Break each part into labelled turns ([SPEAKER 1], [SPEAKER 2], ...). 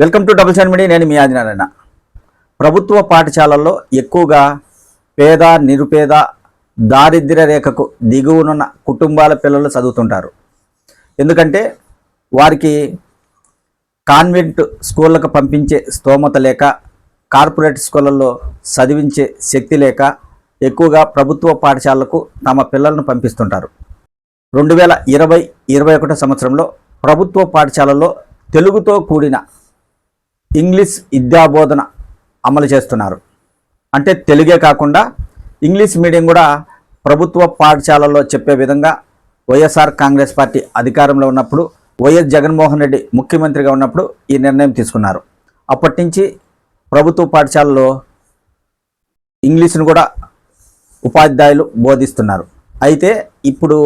[SPEAKER 1] Welcome to double seven media నేను మీ ఆదినారాయణ. ప్రభుత్వ పాఠశాలల్లో ఎక్కువగా పేద నిరుపేద దారిద్ర్య రేఖకు దిగువనున్న కుటుంబాల పిల్లలు చదువుతుంటారు. ఎందుకంటే వారికి కాన్వెంట్ స్కూళ్ళకు పంపించే స్తోమత లేక కార్పొరేట్ స్కూళ్ళల్లో చదివించే శక్తి లేక ఎక్కువగా ప్రభుత్వ పాఠశాలకు తమ పిల్లలను పంపిస్తుంటారు. రెండు వేల ఇరవై ఇరవై ఒకటో సంవత్సరంలో ప్రభుత్వ పాఠశాలల్లో తెలుగుతో కూడిన ఇంగ్లీష్ విద్యాబోధన అమలు చేస్తున్నారు. అంటే తెలుగే కాకుండా ఇంగ్లీష్ మీడియం కూడా ప్రభుత్వ పాఠశాలల్లో చెప్పే విధంగా వైఎస్ఆర్ కాంగ్రెస్ పార్టీ అధికారంలో ఉన్నప్పుడు వైఎస్ జగన్మోహన్ రెడ్డి ముఖ్యమంత్రిగా ఉన్నప్పుడు ఈ నిర్ణయం తీసుకున్నారు. అప్పటి నుంచి ప్రభుత్వ పాఠశాలలో ఇంగ్లీష్ను కూడా ఉపాధ్యాయులు బోధిస్తున్నారు. అయితే ఇప్పుడు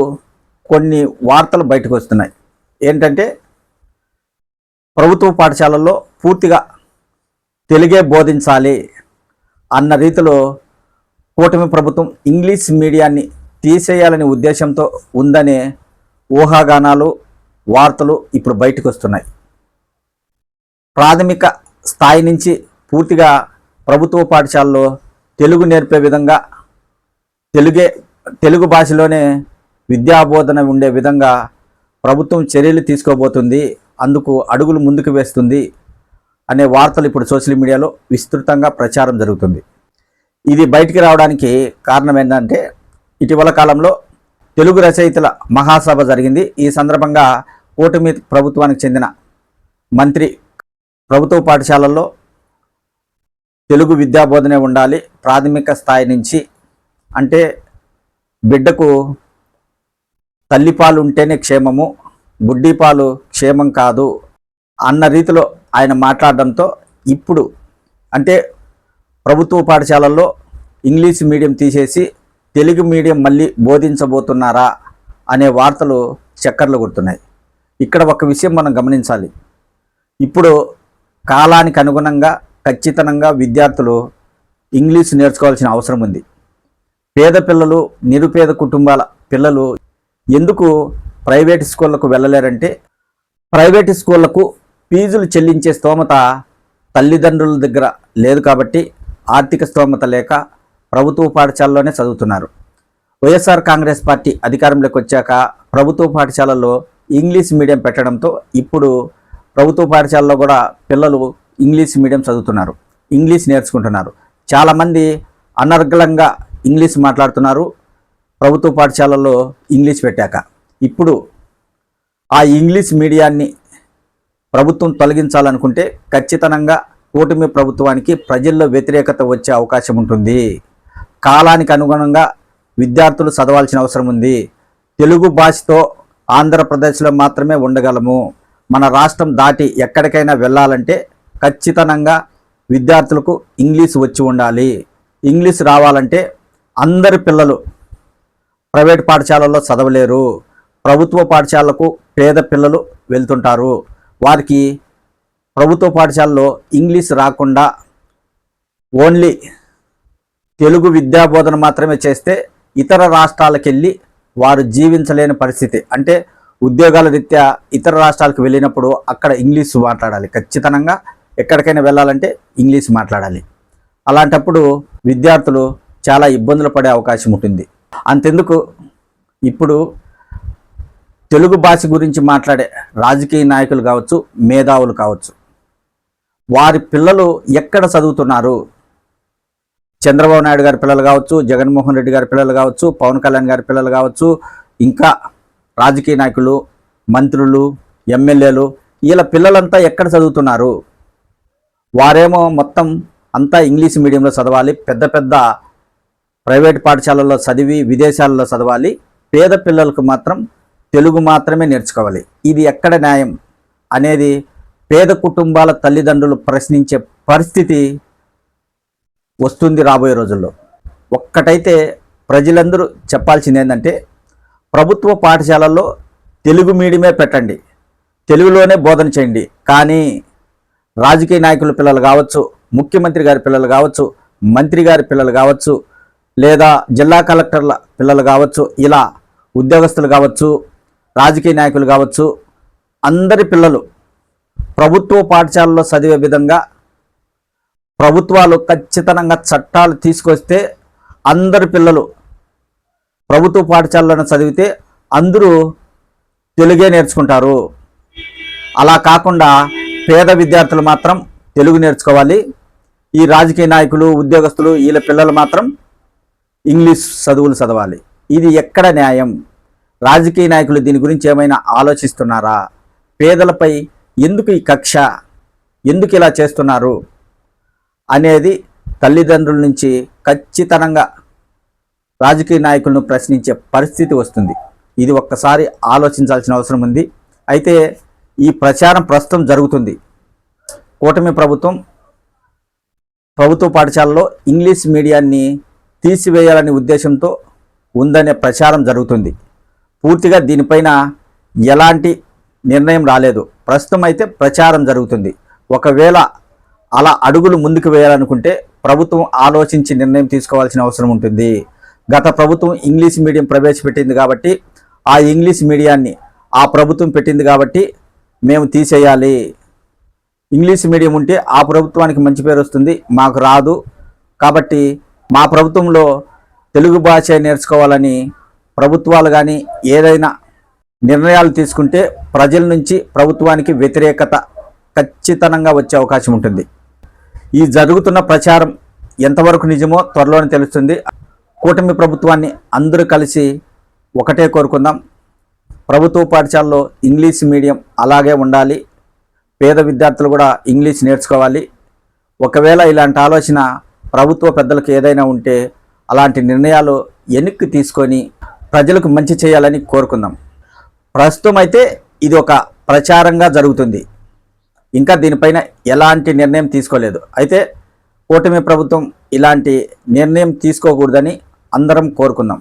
[SPEAKER 1] కొన్ని వార్తలు బయటకు వస్తున్నాయి. ఏంటంటే ప్రభుత్వ పాఠశాలల్లో పూర్తిగా తెలుగే బోధించాలి అన్న రీతిలో కూటమి ప్రభుత్వం ఇంగ్లీష్ మీడియాన్ని తీసేయాలనే ఉద్దేశంతో ఉందనే ఊహాగానాలు వార్తలు ఇప్పుడు బయటకు వస్తున్నాయి ప్రాథమిక స్థాయి నుంచి పూర్తిగా ప్రభుత్వ పాఠశాలలో తెలుగు నేర్పే విధంగా తెలుగే తెలుగు భాషలోనే విద్యాబోధన ఉండే విధంగా ప్రభుత్వం చర్యలు తీసుకోబోతుంది. అందుకు అడుగులు ముందుకు వేస్తుంది అనే వార్తలు ఇప్పుడు సోషల్ మీడియాలో విస్తృతంగా ప్రచారం జరుగుతుంది. ఇది బయటికి రావడానికి కారణం ఏంటంటే ఇటీవల కాలంలో తెలుగు రచయితల మహాసభ జరిగింది. ఈ సందర్భంగా కూటమి ప్రభుత్వానికి చెందిన మంత్రి ప్రభుత్వ పాఠశాలల్లో తెలుగు విద్యాబోధనే ఉండాలి. ప్రాథమిక స్థాయి నుంచి అంటే బిడ్డకు తల్లిపాలు ఉంటేనే క్షేమము బుడ్డీపాలు క్షేమం కాదు అన్న రీతిలో ఆయన మాట్లాడడంతో ఇప్పుడు అంటే ప్రభుత్వ పాఠశాలల్లో ఇంగ్లీష్ మీడియం తీసేసి తెలుగు మీడియం మళ్ళీ బోధించబోతున్నారా అనే వార్తలు చక్కర్లు కొడుతున్నాయి. ఇక్కడ ఒక విషయం మనం గమనించాలి. ఇప్పుడు కాలానికి అనుగుణంగా ఖచ్చితంగా విద్యార్థులు ఇంగ్లీష్ నేర్చుకోవాల్సిన అవసరం ఉంది. పేద పిల్లలు నిరుపేద కుటుంబాల పిల్లలు ఎందుకు ప్రైవేట్ స్కూళ్ళకు వెళ్ళలేరంటే ప్రైవేట్ స్కూళ్ళకు ఫీజులు చెల్లించే స్తోమత తల్లిదండ్రుల దగ్గర లేదు కాబట్టి ఆర్థిక స్తోమత లేక ప్రభుత్వ పాఠశాలలోనే చదువుతున్నారు. వైఎస్ఆర్ కాంగ్రెస్ పార్టీ అధికారంలోకి వచ్చాక ప్రభుత్వ పాఠశాలల్లో ఇంగ్లీష్ మీడియం పెట్టడంతో ఇప్పుడు ప్రభుత్వ పాఠశాలలో కూడా పిల్లలు ఇంగ్లీష్ మీడియం చదువుతున్నారు. ఇంగ్లీష్ నేర్చుకుంటున్నారు. చాలామంది అనర్గళంగా ఇంగ్లీష్ మాట్లాడుతున్నారు. ప్రభుత్వ పాఠశాలల్లో ఇంగ్లీష్ పెట్టాక. ఇప్పుడు ఆ ఇంగ్లీష్ మీడియాన్ని ప్రభుత్వం తొలగించాలనుకుంటే ఖచ్చితంగా కూటమి ప్రభుత్వానికి ప్రజల్లో వ్యతిరేకత వచ్చే అవకాశం ఉంటుంది. కాలానికి అనుగుణంగా విద్యార్థులు చదవాల్సిన అవసరం ఉంది. తెలుగు భాషతో ఆంధ్రప్రదేశ్లో మాత్రమే ఉండగలము. మన రాష్ట్రం దాటి ఎక్కడికైనా వెళ్ళాలంటే ఖచ్చితంగా విద్యార్థులకు ఇంగ్లీష్ వచ్చి ఉండాలి. ఇంగ్లీష్ రావాలంటే అందరి పిల్లలు ప్రైవేట్ పాఠశాలల్లో చదవలేరు. ప్రభుత్వ పాఠశాలకు పేద పిల్లలు వెళ్తుంటారు. వారికి ప్రభుత్వ పాఠశాలలో ఇంగ్లీష్ రాకుండా ఓన్లీ తెలుగు విద్యాబోధన మాత్రమే చేస్తే ఇతర రాష్ట్రాలకు వెళ్ళి వారు జీవించలేని పరిస్థితి. అంటే ఉద్యోగాల రీత్యా ఇతర రాష్ట్రాలకు వెళ్ళినప్పుడు అక్కడ ఇంగ్లీష్ మాట్లాడాలి. ఖచ్చితంగా ఎక్కడికైనా వెళ్ళాలంటే ఇంగ్లీష్ మాట్లాడాలి. అలాంటప్పుడు విద్యార్థులు చాలా ఇబ్బందులు పడే అవకాశం ఉంటుంది. అంతెందుకు? ఇప్పుడు తెలుగు భాష గురించి మాట్లాడే రాజకీయ నాయకులు కావచ్చు మేధావులు కావచ్చు. వారి పిల్లలు ఎక్కడ చదువుతున్నారు? చంద్రబాబు నాయుడు గారి పిల్లలు కావచ్చు జగన్మోహన్ రెడ్డి గారి పిల్లలు కావచ్చు పవన్ కళ్యాణ్ గారి పిల్లలు కావచ్చు ఇంకా రాజకీయ నాయకులు మంత్రులు ఎమ్మెల్యేలు వీళ్ళ పిల్లలంతా ఎక్కడ చదువుతున్నారు? వారేమో మొత్తం అంతా ఇంగ్లీష్ మీడియంలో చదవాలి పెద్ద పెద్ద ప్రైవేట్ పాఠశాలల్లో చదివి విదేశాలలో చదవాలి పేద పిల్లలకు మాత్రం తెలుగు మాత్రమే నేర్చుకోవాలి. ఇది ఎక్కడ న్యాయం? అనేది పేద కుటుంబాల తల్లిదండ్రులు ప్రశ్నించే పరిస్థితి వస్తుంది రాబోయే రోజుల్లో. ఒక్కటైతే ప్రజలందరూ చెప్పాల్సింది ఏంటంటే ప్రభుత్వ పాఠశాలల్లో తెలుగు మీడియమే పెట్టండి. తెలుగులోనే బోధన చేయండి. కానీ రాజకీయ నాయకుల పిల్లలు కావచ్చు ముఖ్యమంత్రి గారి పిల్లలు కావచ్చు మంత్రి గారి పిల్లలు కావచ్చు లేదా జిల్లా కలెక్టర్ల పిల్లలు కావచ్చు ఇలా ఉద్యోగస్తులు కావచ్చు రాజకీయ నాయకులు కావచ్చు అందరి పిల్లలు ప్రభుత్వ పాఠశాలలో చదివే విధంగా ప్రభుత్వాలు ఖచ్చితంగా చట్టాలు తీసుకొస్తే అందరి పిల్లలు ప్రభుత్వ పాఠశాలలో చదివితే అందరూ తెలుగే నేర్చుకుంటారు. అలా కాకుండా పేద విద్యార్థులు మాత్రం తెలుగు నేర్చుకోవాలి. ఈ రాజకీయ నాయకులు ఉద్యోగస్తులు వీళ్ళ పిల్లలు మాత్రం ఇంగ్లీష్ చదువులు చదవాలి. ఇది ఎక్కడ న్యాయం? రాజకీయ నాయకులు దీని గురించి ఏమైనా ఆలోచిస్తున్నారా? పేదలపై ఎందుకు ఈ కక్ష? ఎందుకు ఇలా చేస్తున్నారు? అనేది తల్లిదండ్రుల నుంచి ఖచ్చితంగా రాజకీయ నాయకులను ప్రశ్నించే పరిస్థితి వస్తుంది. ఇది ఒక్కసారి ఆలోచించాల్సిన అవసరం ఉంది. అయితే ఈ ప్రచారం ప్రస్తుతం జరుగుతుంది. కూటమి ప్రభుత్వం ప్రభుత్వ పాఠశాలలో ఇంగ్లీష్ మీడియాన్ని తీసివేయాలనే ఉద్దేశంతో ఉందనే ప్రచారం జరుగుతుంది. పూర్తిగా దీనిపైన ఎలాంటి నిర్ణయం రాలేదు. ప్రస్తుతం అయితే ప్రచారం జరుగుతుంది. ఒకవేళ అలా అడుగులు ముందుకు వేయాలనుకుంటే ప్రభుత్వం ఆలోచించి నిర్ణయం తీసుకోవాల్సిన అవసరం ఉంటుంది. గత ప్రభుత్వం ఇంగ్లీష్ మీడియం ప్రవేశపెట్టింది కాబట్టి ఆ ఇంగ్లీష్ మీడియాన్ని ఆ ప్రభుత్వం పెట్టింది కాబట్టి మేము తీసేయాలి. ఇంగ్లీష్ మీడియం ఉంటే ఆ ప్రభుత్వానికి మంచి పేరు వస్తుంది. మాకు రాదు. కాబట్టి మా ప్రభుత్వంలో తెలుగు భాష నేర్చుకోవాలని ప్రభుత్వాలు కానీ ఏదైనా నిర్ణయాలు తీసుకుంటే ప్రజల నుంచి ప్రభుత్వానికి వ్యతిరేకత ఖచ్చితంగా వచ్చే అవకాశం ఉంటుంది. ఈ జరుగుతున్న ప్రచారం ఎంతవరకు నిజమో త్వరలోనే తెలుస్తుంది. కూటమి ప్రభుత్వాన్ని అందరూ కలిసి ఒకటే కోరుకుందాం. ప్రభుత్వ పాఠశాలలో ఇంగ్లీష్ మీడియం అలాగే ఉండాలి. పేద విద్యార్థులు కూడా ఇంగ్లీష్ నేర్చుకోవాలి. ఒకవేళ ఇలాంటి ఆలోచన ప్రభుత్వ పెద్దలకు ఏదైనా ఉంటే అలాంటి నిర్ణయాలు వెనక్కి తీసుకొని ప్రజలకు మంచి చేయాలని కోరుకుందాం. ప్రస్తుతం అయితే ఇది ఒక ప్రచారంగా జరుగుతుంది. ఇంకా దీనిపైన ఎలాంటి నిర్ణయం తీసుకోలేదు. అయితే కూటమి ప్రభుత్వం ఇలాంటి నిర్ణయం తీసుకోకూడదని అందరం కోరుకుందాం.